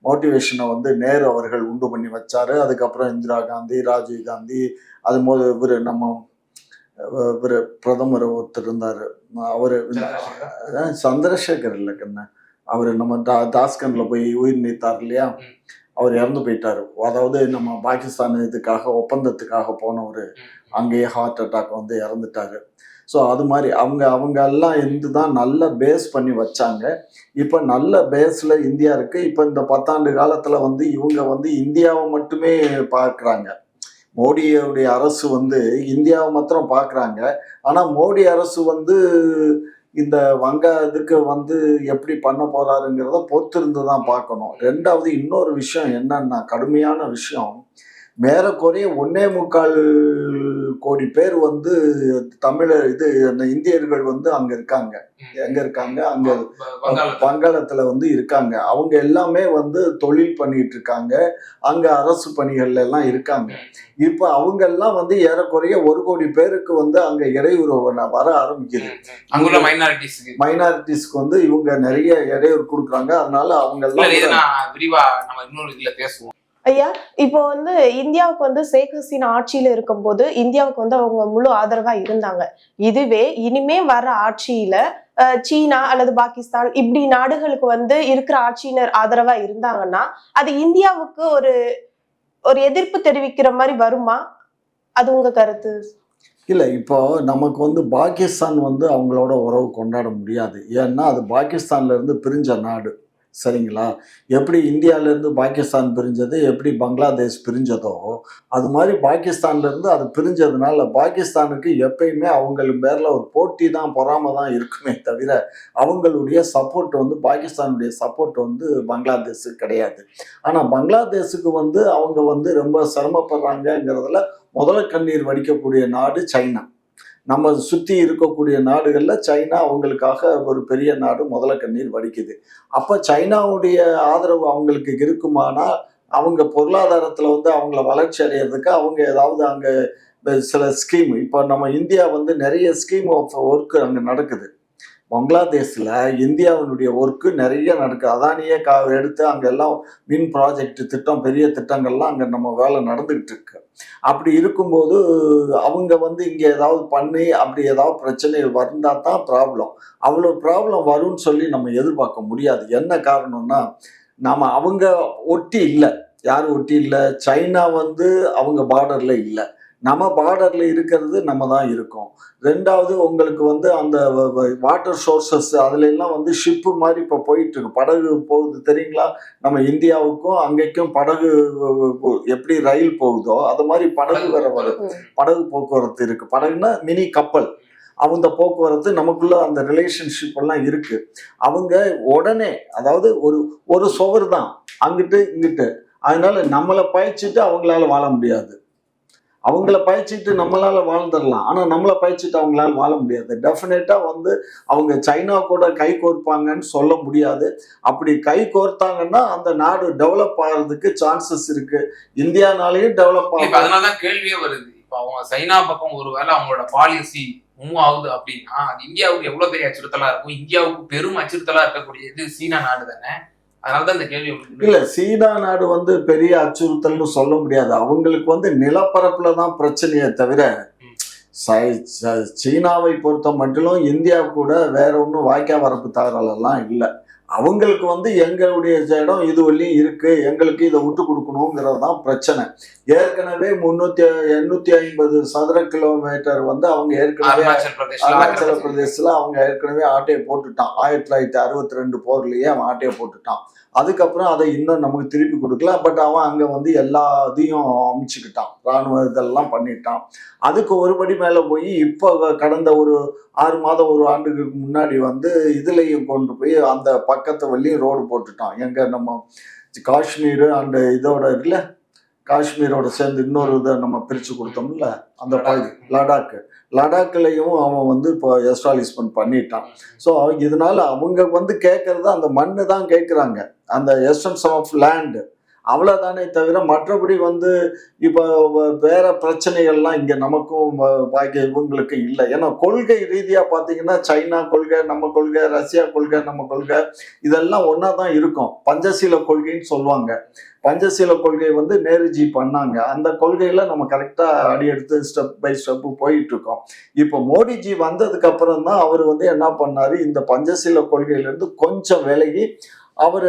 மோட்டிவேஷனை வந்து நேரு அவர்கள் உண்டு பண்ணி வச்சாரு. அதுக்கப்புறம் இந்திரா காந்தி ராஜீவ் காந்தி அது போது இவர் நம்ம இவர் பிரதமர் ஒருத்தர் இருந்தார் அவர் சந்திரசேகர்? இல்லை கண்ணு. அவர் நம்ம தா தாஸ்கன்ல போய் உயிர் நீத்தார் இல்லையா. அவர் இறந்து போயிட்டாரு. அதாவது நம்ம பாகிஸ்தான் இதுக்காக ஒப்பந்தத்துக்காக போனவர். அங்கேயே ஹார்ட் அட்டாக் வந்து இறந்துட்டாரு. ஸோ அது மாதிரி அவங்க அவங்க எல்லாம் இருந்து தான் நல்ல பேஸ் பண்ணி வச்சாங்க. இப்போ நல்ல பேஸில் இந்தியா இருக்கு. இப்போ இந்த பத்தாண்டு காலத்தில் வந்து இவங்க வந்து இந்தியாவை மட்டுமே பார்க்குறாங்க. மோடியுடைய அரசு வந்து இந்தியாவை மாத்திரம் பார்க்குறாங்க. ஆனால் மோடி அரசு வந்து இந்த வங்க இதுக்கு வந்து எப்படி பண்ண போகிறாருங்கிறத பொறுத்திருந்து தான் பார்க்கணும். ரெண்டாவது இன்னொரு விஷயம் என்னன்னா கடுமையான விஷயம். மேறக்குறைய ஒன்னே முக்கால் கோடி பேர் வந்து தமிழர் இது அந்த இந்தியர்கள் வந்து அங்க இருக்காங்க. எங்க இருக்காங்க? அங்க வங்காளத்துல. வந்து இருக்காங்க. அவங்க எல்லாமே வந்து தொழில் பண்ணிட்டு இருக்காங்க. அங்க அரசு பணிகள்ல எல்லாம் இருக்காங்க. இப்ப அவங்க எல்லாம் வந்து ஏறக்குறைய ஒரு கோடி பேருக்கு வந்து அங்க இடையூறு வர ஆரம்பிக்குது. அங்குள்ள மைனாரிட்டிஸ்க்கு மைனாரிட்டிஸ்க்கு வந்து இவங்க நிறைய இடையூறு கொடுக்குறாங்க. அதனால அவங்க எல்லாம் விரிவா நம்ம இன்னொரு இதுல பேசுவோம். ஐயா இப்போ வந்து இந்தியாவுக்கு வந்து ஷேக் ஹசீனா ஆட்சியில இருக்கும்போது இந்தியாவுக்கு வந்து அவங்க முழு ஆதரவா இருந்தாங்க. இதுவே இனிமே வர ஆட்சியில சீனா அல்லது பாகிஸ்தான் இப்படி நாடுகளுக்கு வந்து இருக்கிற ஆட்சியினர் ஆதரவா இருந்தாங்கன்னா அது இந்தியாவுக்கு ஒரு ஒரு எதிர்ப்பு தெரிவிக்கிற மாதிரி வருமா? அது உங்க கருத்து. இல்லை இப்போ நமக்கு வந்து பாகிஸ்தான் வந்து அவங்களோட உறவு கொண்டாட முடியாது. ஏன்னா அது பாகிஸ்தான்ல இருந்து பிரிஞ்ச நாடு. சரிங்களா? எப்படி இந்தியாவிலேருந்து பாகிஸ்தான் பிரிஞ்சது எப்படி பங்களாதேஷ் பிரிஞ்சதோ அது மாதிரி பாகிஸ்தான்லேருந்து அது பிரிஞ்சதுனால பாகிஸ்தானுக்கு எப்பயுமே அவங்களுக்கு பேரில் ஒரு போட்டி தான் பொறாம தான் இருக்குமே தவிர அவங்களுடைய சப்போர்ட் வந்து பாகிஸ்தானுடைய சப்போர்ட் வந்து பங்களாதேஷுக்கு கிடையாது. ஆனால் பங்களாதேஷுக்கு வந்து அவங்க வந்து ரொம்ப சிரமப்படுறாங்கங்கிறதுல முதல்ல கண்ணீர் வடிக்கக்கூடிய நாடு சைனா. நம்ம சுற்றி இருக்கக்கூடிய நாடுகளில் சைனா அவங்களுக்காக ஒரு பெரிய நாடு முதல கண்ணீர் வடிக்குது. அப்போ சைனாவுடைய ஆதரவு அவங்களுக்கு இருக்குமானா அவங்க பொருளாதாரத்தில் வந்து அவங்கள வளர்ச்சி அடையிறதுக்கு அவங்க ஏதாவது அங்கே சில ஸ்கீம் இப்போ நம்ம இந்தியா வந்து நிறைய ஸ்கீம் ஆஃப் ஒர்க் அங்கே நடக்குது. பங்களாதேஷில் இந்தியாவினுடைய ஒர்க்கு நிறைய நடக்குது அதானியே கா எடுத்து அங்கே எல்லாம் மின் ப்ராஜெக்ட் திட்டம் பெரிய திட்டங்கள்லாம் அங்கே நம்ம வேலை நடந்துக்கிட்டு இருக்கு. அப்படி இருக்கும்போது அவங்க வந்து இங்கே ஏதாவது பண்ணி அப்படி ஏதாவது பிரச்சனைகள் வந்தால் தான் ப்ராப்ளம் அவ்வளோ ப்ராப்ளம் வரும்னு சொல்லி நம்ம எதிர்பார்க்க முடியாது. என்ன காரணம்னா நாம் அவங்க ஒட்டி இல்லை. யார் ஒட்டி இல்லை. சைனா வந்து அவங்க பார்டரில் இல்லை. நம்ம பார்டரில் இருக்கிறது நம்ம தான் இருக்கோம். ரெண்டாவது உங்களுக்கு வந்து அந்த வாட்டர் சோர்சஸ் அதுல எல்லாம் வந்து ஷிப்பு மாதிரி இப்போ போயிட்டு இருக்கு. படகு போகுது தெரியுங்களா? நம்ம இந்தியாவுக்கும் அங்கேக்கும் படகு எப்படி ரயில் போகுதோ அது மாதிரி படகு வேற வருது படகு போக்குவரத்து இருக்கு. படகுனா மினி கப்பல் அவங்க போக்குவரத்து நமக்குள்ள அந்த ரிலேஷன்ஷிப் எல்லாம் இருக்கு. அவங்க உடனே அதாவது ஒரு ஒரு சுவர் தான் அங்கிட்டு இங்கிட்டு. அதனால நம்மளை பயிற்சிட்டு அவங்களால வாழ முடியாது. அவங்கள பயிற்சிட்டு நம்மளால வாழ்ந்துடலாம். ஆனா நம்மளை பயிற்சிட்டு அவங்களால வாழ முடியாது. டெஃபினட்டா வந்து அவங்க சைனா கூட கை கோர்ப்பாங்கன்னு சொல்ல முடியாது. அப்படி கை கோர்த்தாங்கன்னா அந்த நாடு டெவலப் ஆகிறதுக்கு சான்சஸ் இருக்கு. இந்தியானாலையும் டெவலப் ஆகும். அதனாலதான் கேள்வியே வருது. இப்ப அவங்க சைனா பக்கம் ஒருவேளை அவங்களோட பாலிசி மூவ் ஆகுது அப்படின்னா அது இந்தியாவுக்கு எவ்வளவு பெரிய அச்சுறுத்தலா இருக்கும்? இந்தியாவுக்கு பெரும் அச்சுறுத்தலா இருக்கக்கூடியது சீனா நாடு தானே அதனாலதான் இந்த கேள்வி இல்ல சீனா நாடு வந்து பெரிய அச்சுறுத்தல்னு சொல்ல முடியாது. அவங்களுக்கு வந்து நிலப்பரப்புல தான் பிரச்சனையே தவிர சீனாவை பொறுத்த மட்டிலும் இந்தியா கூட வேற ஒன்றும் வாய்க்கா வரப்பு தகராலெல்லாம் இல்லை. அவங்களுக்கு வந்து எங்களுடைய இடம் இது வரையும் இருக்கு. எங்களுக்கு இதை விட்டு கொடுக்கணுங்கிறது தான் பிரச்சனை. ஏற்கனவே முன்னூத்தி எண்ணூத்தி ஐம்பது சதுர கிலோமீட்டர் வந்து அவங்க ஏற்கனவே அருணாச்சல். பிரதேசத்துல அவங்க ஏற்கனவே ஆட்டையை போட்டுட்டான். ஆயிரத்தி தொள்ளாயிரத்தி அறுபத்தி ரெண்டு போர்லயே அவன் ஆட்டையை போட்டுட்டான். அதுக்கப்புறம் அதை இன்னும் நமக்கு திருப்பி கொடுக்கல. பட் அவன் அங்கே வந்து எல்லா இதையும் அமைச்சுக்கிட்டான். இராணுவ இதெல்லாம் பண்ணிட்டான். அதுக்கு ஒருபடி மேலே போய் இப்போ கடந்த ஒரு ஆறு மாதம் ஒரு ஆண்டுக்கு முன்னாடி வந்து இதுலேயும் கொண்டு போய் அந்த பக்கத்து வழியும் ரோடு போட்டுட்டான். எங்கே நம்ம காஷ்மீர் அந்த இதோட இல்லை காஷ்மீரோட சேர்ந்து இன்னொரு இதை நம்ம பிரித்து கொடுத்தோம்ல? அந்த பகுதி லடாக்கு. லடாக்லையும் அவன் வந்து இப்போ எஸ்டாலிஷ்மெண்ட் பண்ணிட்டான். ஸோ இதனால அவங்க வந்து கேட்கறது அந்த மண்ணு தான் கேட்குறாங்க அந்த எசன்ஸ் ஆஃப் லேண்ட் அவ்வளோதானே தவிர மற்றபடி வந்து இப்போ வேற பிரச்சனைகள்லாம் இங்கே நமக்கும் வ- பாக்கி இவங்களுக்கு இல்லை. ஏன்னா கொள்கை ரீதியாக பார்த்தீங்கன்னா சைனா கொள்கை நம்ம கொள்கை ரஷ்யா கொள்கை நம்ம கொள்கை இதெல்லாம் ஒன்றா தான் இருக்கும். பஞ்சசீல கொள்கைன்னு சொல்லுவாங்க. பஞ்சசீல கொள்கை வந்து நேருஜி பண்ணாங்க. அந்த கொள்கையில் நம்ம கரெக்டாக அடி எடுத்து ஸ்டெப் பை ஸ்டெப்பு போயிட்டுருக்கோம். இப்போ மோடிஜி வந்ததுக்கு அப்புறம் தான் அவர் வந்து என்ன பண்ணாரு? இந்த பஞ்சசீல கொள்கையிலேருந்து கொஞ்சம் விலகி அவர்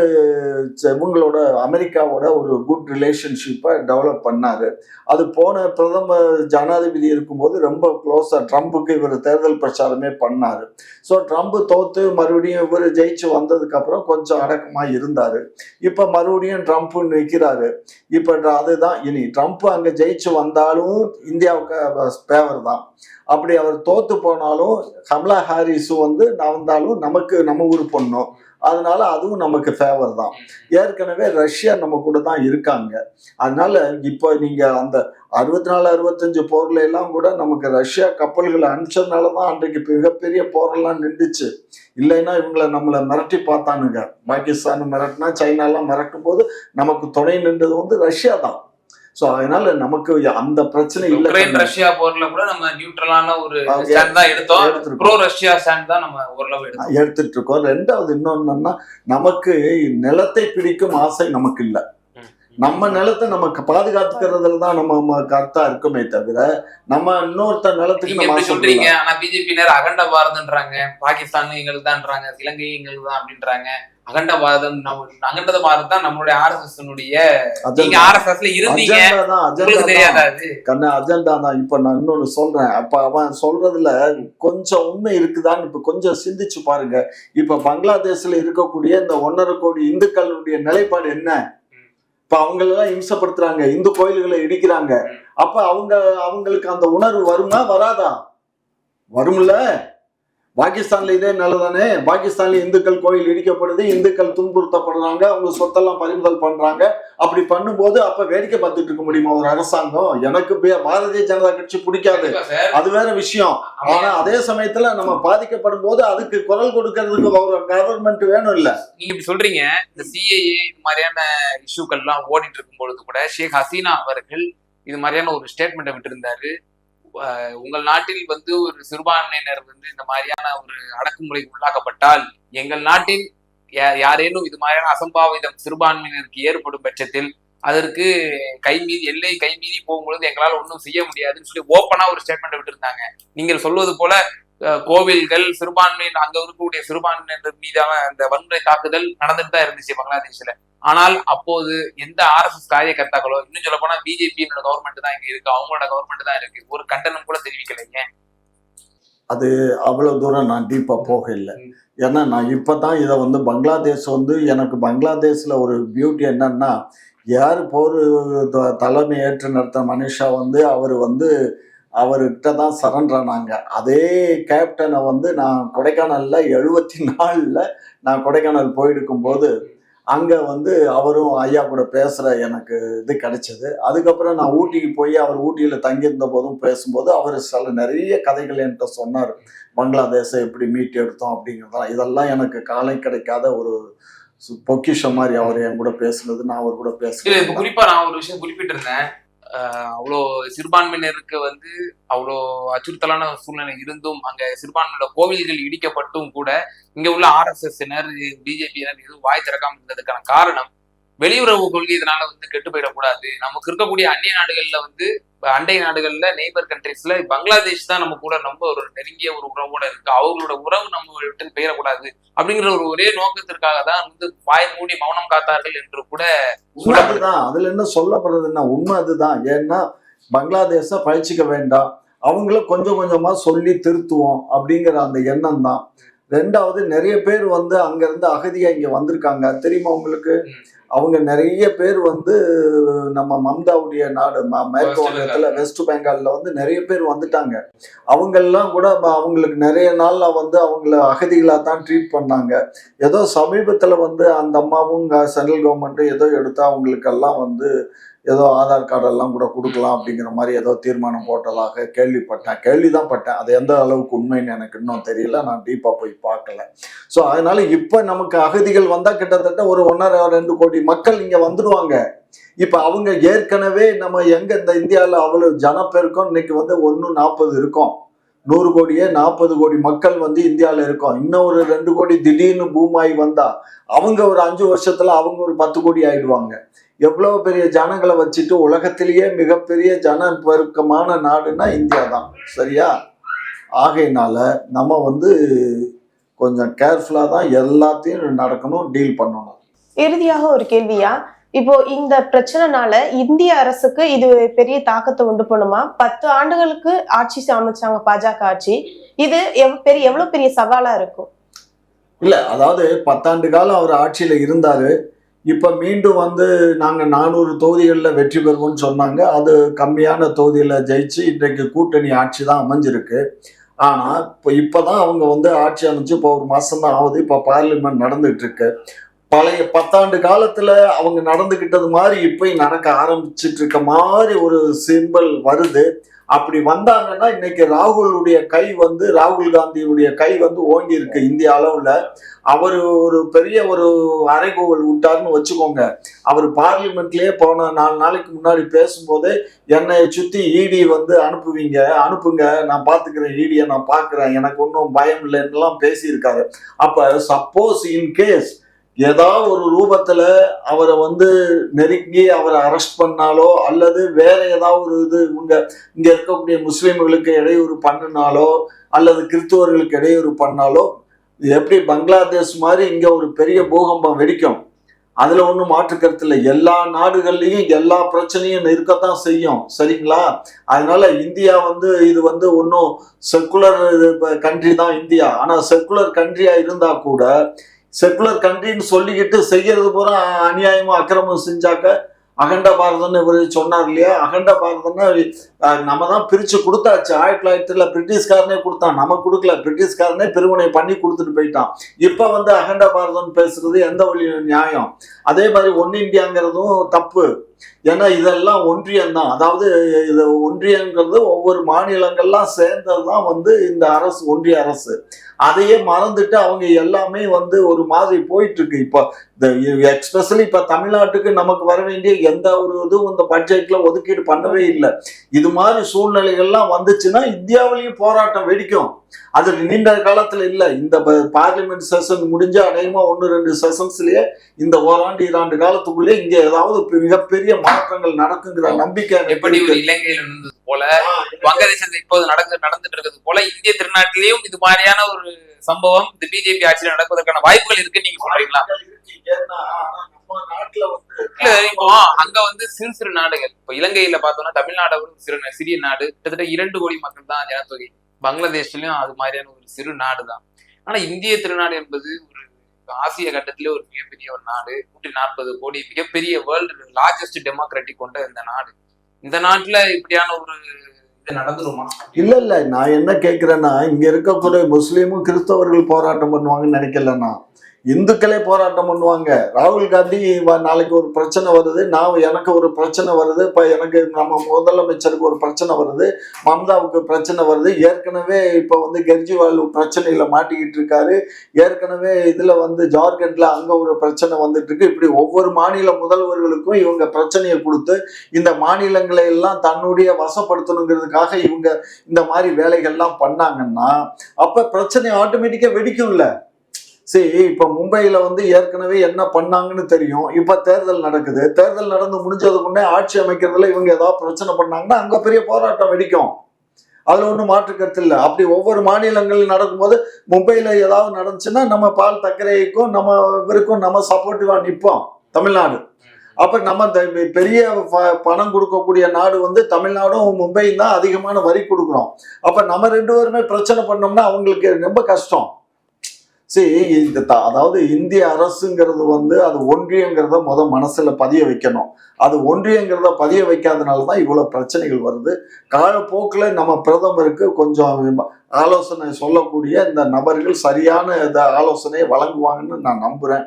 இவங்களோட அமெரிக்காவோட ஒரு குட் ரிலேஷன்ஷிப்பை டெவலப் பண்ணார். அது போன பிரதம ஜனாதிபதி இருக்கும்போது ரொம்ப க்ளோஸாக ட்ரம்ப்புக்கு இவர் தேர்தல் பிரச்சாரமே பண்ணார். ஸோ ட்ரம்ப் தோற்று மறுபடியும் இவர் ஜெயிச்சு வந்ததுக்கப்புறம் கொஞ்சம் அடக்கமாக இருந்தார். இப்போ மறுபடியும் ட்ரம்ப்பு நிற்கிறாரு இப்போ அதுதான் இனி ட்ரம்ப் அங்கே ஜெயிச்சு வந்தாலும் இந்தியாவுக்கு ஃபேவர் தான். அப்படி அவர் தோத்து போனாலும் கமலா ஹாரிஸும் வந்து நான் வந்தாலும் நமக்கு நம்ம ஊர் பொண்ணும் அதனால அதுவும் நமக்கு ஃபேவர் தான். ஏற்கனவே ரஷ்யா நம்ம கூட தான் இருக்காங்க. அதனால இப்போ நீங்கள் அந்த அறுபத்தி நாலு அறுபத்தஞ்சு போர்ல எல்லாம் கூட நமக்கு ரஷ்யா கப்பல்களை அனுப்பிச்சதுனால தான் அன்றைக்கு மிகப்பெரிய போரெல்லாம் நின்றுச்சு. இல்லைன்னா இவங்களை நம்மளை மிரட்டி பார்த்தானுங்க. பாகிஸ்தான் மிரட்டினா சைனாலாம் மிரட்டும் போது நமக்கு துணை நின்றது வந்து ரஷ்யா தான். ஸோ அதனால நமக்கு அந்த பிரச்சனை இல்லை ரஷ்யா போர்ல கூட நம்ம நியூட்ரலான ஒரு ஸ்டாண்ட் தான் எடுத்தோம். ப்ரோ ரஷ்யா ஸ்டாண்ட் தான் நம்ம ஓரளவு எடுத்தோம் எடுத்துட்டு இருக்கோம் ரெண்டாவது இன்னொன்னா நமக்கு நிலத்தை பிடிக்கும் ஆசை நமக்கு இல்லை. நம்ம நிலத்தை நமக்கு பாதுகாத்துக்கிறதுல தான் நம்ம கருத்தா இருக்குமே தவிர நம்ம இன்னொருத்த நிலத்துக்கு நம்ம. சொல்றீங்க? ஆனா பிஜேபி நேரம் அகண்ட பாரதம்ன்றாங்க பாகிஸ்தான் எங்களுக்கு தான்ன்றாங்க இலங்கை எங்களுக்கு தான் அப்படின்றாங்க. அகண்ட பாரதம் நம்ம அகண்ட பாரதம் தான் நம்மளுடைய ஆர்எஸ்எஸ் நீங்க ஆர்எஸ்எஸ்ல இருந்தீங்க. உங்களுக்கு தெரியாதா அது? கண்ணா அஜெண்டா தான். இப்ப நான் இன்னொன்னு சொல்றேன். அப்ப அவன் சொல்றதுல கொஞ்சம் உண்மை இருக்குதான்னு இப்ப கொஞ்சம் சிந்திச்சு பாருங்க. இப்ப பங்களாதேஷ்ல இருக்கக்கூடிய இந்த ஒன்னரை கோடி இந்துக்களுடைய நிலைப்பாடு என்ன? இப்ப அவங்களெல்லாம் இம்சப்படுத்துறாங்க. இந்து கோயில்களை இடிக்கிறாங்க. அப்ப அவங்க அவங்களுக்கு அந்த உணர்வு வருமா? வராதா? வரும்ல? பாகிஸ்தான்ல இதே நல்லதானே? பாகிஸ்தான்ல இந்துக்கள் கோயில் இடிக்கப்படுது இந்துக்கள் துன்புறுத்தப்படுறாங்க அவங்க சொத்தெல்லாம் பறிமுதல் பண்றாங்க. அப்படி பண்ணும்போது அப்ப வேடிக்கை பார்த்துட்டு இருக்க முடியுமா ஒரு அரசாங்கம்? எனக்கு பாரதிய ஜனதா கட்சி பிடிக்காது. அது வேற விஷயம். ஆனா அதே சமயத்துல நம்ம பாதிக்கப்படும் போது அதுக்கு குரல் கொடுக்கறதுக்கு ஒரு கவர்மெண்ட் வேணும் இல்ல. நீங்க இப்படி சொல்றீங்க இந்த சிஏஏ இது மாதிரியான இஷ்யூக்கள் எல்லாம் ஓடிட்டு இருக்கும் பொழுது கூட ஷேக் ஹசீனா அவர்கள் இது மாதிரியான ஒரு ஸ்டேட்மெண்ட்டை விட்டிருந்தாரு. அஹ் உங்கள் நாட்டில் வந்து ஒரு சிறுபான்மையினர் வந்து இந்த மாதிரியான ஒரு அடக்குமுறைக்கு உள்ளாக்கப்பட்டால் எங்கள் நாட்டில் யா- யாரேனும் இது மாதிரியான அசம்பாவிதம் சிறுபான்மையினருக்கு ஏற்படும் பட்சத்தில் அதற்கு கை மீறி எல்லை கை மீறி போகும்பொழுது எங்களால் ஒன்றும் செய்ய முடியாதுன்னு சொல்லி ஓப்பனா ஒரு ஸ்டேட்மெண்ட் விட்டுருந்தாங்க. நீங்கள் சொல்வது போல கோவில்கள் சிறுபான்மையினர் அங்க இருக்கக்கூடிய சிறுபான்மையினர் மீதான அந்த வன்முறை தாக்குதல் நடந்துட்டு தான் இருந்துச்சு பங்களாதேஷ்ல. ஆனால் அப்போது எந்த ஆர்எஸ்எஸ் காரியகர்த்தாக்களோ இன்னும் சொல்ல போனா பிஜேபியோட கவர்மெண்ட் தான் இங்க இருக்கு அவங்களோட கவர்மெண்ட் தான் இருக்கு ஒரு கண்டனம் கூட தெரிவிக்கலைங்க அவ்வளவு தூரம் நான் டீப்பா போக இல்லை. ஏன்னா நான் இப்பதான் இதை வந்து பங்களாதேஷ் வந்து எனக்கு பங்களாதேஷ்ல ஒரு பியூட்டி என்னன்னா யார் போர் தலைமை ஏற்று நடத்த மனுஷா வந்து அவர் வந்து அவர்கிட்ட தான் சரண்டர் ஆனாங்க. அதே கேப்டனை வந்து நான் கொடைக்கானல்ல எழுபத்தி நாலில் நான் கொடைக்கானல் போயிருக்கும் போது அங்கே வந்து அவரும் ஐயா கூட பேசுகிற எனக்கு இது கிடைச்சது. அதுக்கப்புறம் நான் ஊட்டிக்கு போய் அவர் ஊட்டியில் தங்கியிருந்த போதும் பேசும்போது அவர் சில நிறைய கதைகள் என்கிட்ட சொன்னார். பங்களாதேஷை எப்படி மீட்டு எடுத்தோம் அப்படிங்கிறதெல்லாம். இதெல்லாம் எனக்கு காலை கிடைக்காத ஒரு பொக்கிஷம் மாதிரி அவர் என் கூட பேசுனது நான் அவர் கூட இல்ல இப்ப பேசுனது. குறிப்பா நான் ஒரு விஷயம் குறிப்பிட்டிருந்தேன். அவ்வளோ சிறுபான்மையினருக்கு வந்து அவ்வளோ அச்சுறுத்தலான சூழ்நிலை இருந்தும் அங்க சிறுபான்மையோட கோவில்கள் இடிக்கப்பட்டும் கூட இங்க உள்ள ஆர்எஸ்எஸ்னர் பிஜேபியினர் எதுவும் வாய் திறக்காம இருந்ததுக்கான காரணம் வெளியுறவு கொள்கை இதனால வந்து கெட்டு போயிடக்கூடாது. நமக்கு இருக்கக்கூடிய அந்நிய நாடுகள்ல வந்து இப்ப அண்டை நாடுகள்ல நெய்பர் கண்ட்ரீஸ்ல பங்களாதேஷ் தான் நம்ம கூட ரொம்ப ஒரு நெருங்கிய ஒரு உறவோட இருக்கு. அவங்களோட உறவு நம்ம விட்டு பெயரக்கூடாது அப்படிங்கிற ஒரு ஒரே நோக்கத்திற்காக தான் வந்து வாய் மூடி மௌனம் காத்தார்கள் என்று கூட அதுதான். அதுல என்ன சொல்லப்படுறது என்ன உண்மை அதுதான். ஏன்னா பங்களாதேஷை பழிச்சிக்க வேண்டாம். அவங்கள கொஞ்சம் கொஞ்சமா சொல்லி திருத்துவோம் அப்படிங்கிற அந்த எண்ணம் தான். ரெண்டாவது நிறைய பேர் வந்து அங்கிருந்து அகதியா இங்க வந்திருக்காங்க. தெரியுமா உங்களுக்கு. அவங்க நிறைய பேர் வந்து நம்ம மம்தாவுடைய நாடு ம- மேற்கு வங்கத்துல வெஸ்ட் பெங்கால்ல வந்து நிறைய பேர் வந்துட்டாங்க. அவங்கெல்லாம் கூட அவங்களுக்கு நிறைய நாள்ல வந்து அவங்கள அகதிகளா தான் ட்ரீட் பண்ணாங்க. ஏதோ சமீபத்துல வந்து அந்த அம்மாவும் சென்ட்ரல் கவர்மெண்ட்டும் ஏதோ எடுத்து அவங்களுக்கெல்லாம் வந்து ஏதோ ஆதார் கார்டெல்லாம் கூட கொடுக்கலாம் அப்படிங்கிற மாதிரி ஏதோ தீர்மானம் போட்டதாக கேள்விப்பட்டேன். கேள்விதான் பட்டேன். அது எந்த அளவுக்கு உண்மைன்னு எனக்கு இன்னும் தெரியல. நான் டீப்பாக போய் பார்க்கல. ஸோ அதனால இப்போ நமக்கு அகதிகள் வந்தால் கிட்டத்தட்ட ஒரு ஒன்றரை ரெண்டு கோடி மக்கள் இங்கே வந்துடுவாங்க இப்போ அவங்க ஏற்கனவே நம்ம எங்கே இந்த இந்தியாவில் அவ்வளோ ஜனப்பெருக்கம் இன்னைக்கு வந்து ஒன்று நாற்பது இருக்கும். நூறு கோடியே நாற்பது கோடி மக்கள் வந்து இந்தியாவில் இருக்கோம். இன்னும் ஒரு ரெண்டு கோடி திடீர்னு பூமாயி வந்தா அவங்க ஒரு அஞ்சு வருஷத்துல அவங்க ஒரு பத்து கோடி ஆயிடுவாங்க. எவ்வளவு பெரிய ஜனங்களை வச்சுட்டு உலகத்திலேயே மிகப்பெரிய ஜன பெருக்கமான நாடுன்னா இந்தியா தான். சரியா? ஆகையினால நம்ம வந்து கொஞ்சம் கேர்ஃபுல்லாக தான் எல்லாத்தையும் நடக்கணும் டீல் பண்ணணும். இறுதியாக ஒரு கேள்வியா? இப்போ இந்த பிரச்சனைனால இந்திய அரசுக்கு இது பெரிய தாக்கத்தை உண்டு பண்ணுமா? பத்து ஆண்டுகளுக்கு ஆட்சி அமைச்சாங்க பாஜக ஆட்சி. இது பெரிய எவ்வளவு பெரிய சவாலா இருக்கும்? இல்ல அதாவது பத்தாண்டு காலம் அவர் ஆட்சியில இருந்தாரு. இப்ப மீண்டும் வந்து நாங்க நானூறு தொகுதிகளில் வெற்றி பெறுவோம்னு சொன்னாங்க. அது கம்மியான தொகுதியில ஜெயிச்சு இன்றைக்கு கூட்டணி ஆட்சி தான் அமைஞ்சிருக்கு. ஆனா இப்போ இப்பதான் அவங்க வந்து ஆட்சி அமைச்சு இப்போ ஒரு மாசம் தான் ஆகுது. இப்போ பார்லிமெண்ட் நடந்துகிட்டு இருக்கு. பழைய பத்தாண்டு காலத்தில் அவங்க நடந்துக்கிட்டது மாதிரி இப்போ நடக்க ஆரம்பிச்சிட்டு இருக்க மாதிரி ஒரு சிம்பல் வருது. அப்படி வந்தாங்கன்னா இன்னைக்கு ராகுலுடைய கை வந்து ராகுல் காந்தியுடைய கை வந்து ஓங்கி இருக்கு இந்திய அளவில். அவர் ஒரு பெரிய ஒரு அறைகூவல் விட்டாருன்னு வச்சுக்கோங்க. அவர் பார்லிமெண்ட்லயே போன நாலு நாளைக்கு முன்னாடி பேசும்போது என்னை சுத்தி இடி வந்து அனுப்புவீங்க அனுப்புங்க நான் பாத்துக்கிறேன் ஈடியை நான் பாக்குறேன் எனக்கு ஒன்றும் பயம் இல்லைன்னுலாம் பேசியிருக்காரு. அப்ப சப்போஸ் இன்கேஸ் ஏதாவது ஒரு ரூபத்துல அவரை வந்து நெருங்கி அவரை அரெஸ்ட் பண்ணாலோ அல்லது வேற ஏதாவது ஒரு இது இங்க இங்க இருக்கக்கூடிய முஸ்லீம்களுக்கு இடையூறு பண்ணினாலோ அல்லது கிறிஸ்துவர்களுக்கு இடையூறு பண்ணாலோ எப்படி பங்களாதேஷ் மாதிரி இங்க ஒரு பெரிய பூகம்பம் வெடிக்கும்? அதுல ஒன்றும் மாற்று கருத்து இல்லை. எல்லா நாடுகள்லையும் எல்லா பிரச்சனையும் இருக்கத்தான் செய்யும். சரிங்களா? அதனால இந்தியா வந்து இது வந்து ஒன்றும் செக்குலர் கண்ட்ரி தான் இந்தியா. ஆனா செக்குலர் கண்ட்ரியா இருந்தா கூட செக்குலர் கண்ட்ரின்னு சொல்லிக்கிட்டு செய்யறது பூரா அநியாயமும் அக்கிரமம் செஞ்சாக்க அகண்ட பாரதம்னு இவர் சொன்னார் இல்லையா? அகண்ட பாரதம்னா நம்ம தான் பிரித்து கொடுத்தாச்சு. ஆயிரத்தி தொள்ளாயிரத்துல பிரிட்டிஷ்காரனே கொடுத்தான். நம்ம கொடுக்கல. பிரிட்டிஷ்காரனே பெருமனை பண்ணி கொடுத்துட்டு போயிட்டான். இப்போ வந்து அகண்ட பாரதம் பேசுறது எந்த வழி நியாயம்? அதே மாதிரி ஒன் இந்தியாங்கிறதும் தப்பு. ஏன்னா இதெல்லாம் ஒன்றியம் தான் அதாவது இது ஒன்றியங்கிறது ஒவ்வொரு மாநிலங்கள்லாம் சேர்ந்தது தான் வந்து இந்த அரசு ஒன்றிய அரசு. அதையே மறந்துட்டு அவங்க எல்லாமே வந்து ஒரு மாதிரி போயிட்டு இருக்கு. இப்போ இந்த எக்ஸ்பெஷலி இப்போ தமிழ்நாட்டுக்கு நமக்கு வர வேண்டிய எந்த ஒரு இதுவும் இந்த பட்ஜெட்ல ஒதுக்கீடு பண்ணவே இல்லை. இது மாதிரி சூழ்நிலைகள்லாம் வந்துச்சுன்னா இந்தியாவிலையும் போராட்டம் வெடிக்கும். அது நீண்ட காலத்துல இல்லை. இந்த பார்லிமெண்ட் செஷன் முடிஞ்ச அநேகமா ஒன்று ரெண்டு செஷன்ஸ்லயே இந்த ஓராண்டு ஈராண்டு காலத்துக்குள்ளே இங்க ஏதாவது மிகப்பெரிய மாற்றங்கள் நடக்குங்கிற நம்பிக்கை எப்படி. ஒரு இலங்கையில் இருந்தது போல வங்கதேசத்தில் இப்போது நடந்து நடந்துட்டு இருக்கிறது போல இந்திய திருநாட்டிலேயும் இது மாதிரியான ஒரு சம்பவம் இந்த பிஜேபி ஆட்சியில் நடப்பதற்கான வாய்ப்புகள் இருக்கு நீங்க சொல்றீங்களா? இல்ல இப்போ அங்க வந்து சிறு சிறு நாடுகள். இப்போ இலங்கையில பார்த்தோம்னா தமிழ்நாடு ஒரு சிறு சிறிய நாடு. கிட்டத்தட்ட இரண்டு கோடி மக்கள் தான் ஜனத்தொகை. பங்களாதேஷ்லயும் அது மாதிரியான ஒரு சிறு நாடு தான் ஆனா இந்திய திருநாடு என்பது ஒரு ஆசிய கட்டத்திலே ஒரு மிகப்பெரிய ஒரு நாடு. நூற்றி நாற்பது கோடி மிகப்பெரிய வேர்ல்டு லார்ஜஸ்ட் டெமோக்ராட்டிக் கொண்ட இந்த நாடு. இந்த நாட்டுல இப்படியான ஒரு நடந்துருமா? இல்ல இல்ல. நான் என்ன கேக்குறேன்னா இங்க இருக்கக்கூடிய முஸ்லீமும் கிறிஸ்தவர்கள் போராட்டம் பண்ணுவாங்கன்னு நினைக்கலண்ணா. இந்துக்களே போராட்டம் பண்ணுவாங்க. ராகுல் காந்தி நாளைக்கு ஒரு பிரச்சனை வருது. நான் எனக்கு ஒரு பிரச்சனை வருது. இப்போ எனக்கு நம்ம முதலமைச்சருக்கு ஒரு பிரச்சனை வருது. மம்தாவுக்கு பிரச்சனை வருது. ஏற்கனவே இப்போ வந்து கெர்ஜிவால் பிரச்சனையில் மாட்டிக்கிட்டு இருக்காரு. ஏற்கனவே இதில் வந்து ஜார்க்கண்டில் அங்கே ஒரு பிரச்சனை வந்துட்டு இருக்கு. இப்படி ஒவ்வொரு மாநில முதல்வர்களுக்கும் இவங்க பிரச்சனையை கொடுத்து இந்த மாநிலங்களை எல்லாம் தன்னுடைய வசப்படுத்தணுங்கிறதுக்காக இவங்க இந்த மாதிரி வேலைகள்லாம் பண்ணாங்கன்னா அப்போ பிரச்சனை ஆட்டோமேட்டிக்காக வெடிக்கும்ல. சரி இப்போ மும்பையில் வந்து ஏற்கனவே என்ன பண்ணாங்கன்னு தெரியும். இப்போ தேர்தல் நடக்குது. தேர்தல் நடந்து முடிஞ்சது முன்னே ஆட்சி அமைக்கிறதுல இவங்க ஏதாவது பிரச்சனை பண்ணாங்கன்னா அங்கே பெரிய போராட்டம் வெடிக்கும். அதில் ஒன்றும் மாற்று கருத்து இல்லை. அப்படி ஒவ்வொரு மாநிலங்களில் நடக்கும்போது மும்பையில் ஏதாவது நடந்துச்சுன்னா நம்ம பால் தக்கரைக்கும் நம்ம இவருக்கும் நம்ம சப்போர்ட்டிவாக நிற்போம் தமிழ்நாடு. அப்போ நம்ம பெரிய ப- பணம் கொடுக்கக்கூடிய நாடு வந்து தமிழ்நாடும் மும்பையும் தான் அதிகமான வரி கொடுக்குறோம். அப்போ நம்ம ரெண்டு பேருமே பிரச்சனை பண்ணோம்னா அவங்களுக்கு ரொம்ப கஷ்டம். சரி இந்த அதாவது இந்திய அரசுங்கிறது வந்து அது ஒன்றியங்கிறத முத மனசுல பதிய வைக்கணும். அது ஒன்றியங்கிறத பதிய வைக்காதனால தான் இவ்வளவு பிரச்சனைகள் வருது. காலப்போக்கில் நம்ம பிரதமருக்கு கொஞ்சம் ஆலோசனை சொல்லக்கூடிய இந்த நபர்கள் சரியான இந்த ஆலோசனையை வழங்குவாங்கன்னு நான் நம்புறேன்.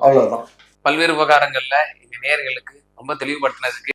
அவ்வளவுதான். பல்வேறு விவகாரங்கள்ல எங்க நேர்களுக்கு ரொம்ப தெளிவுபடுத்தினதுக்கு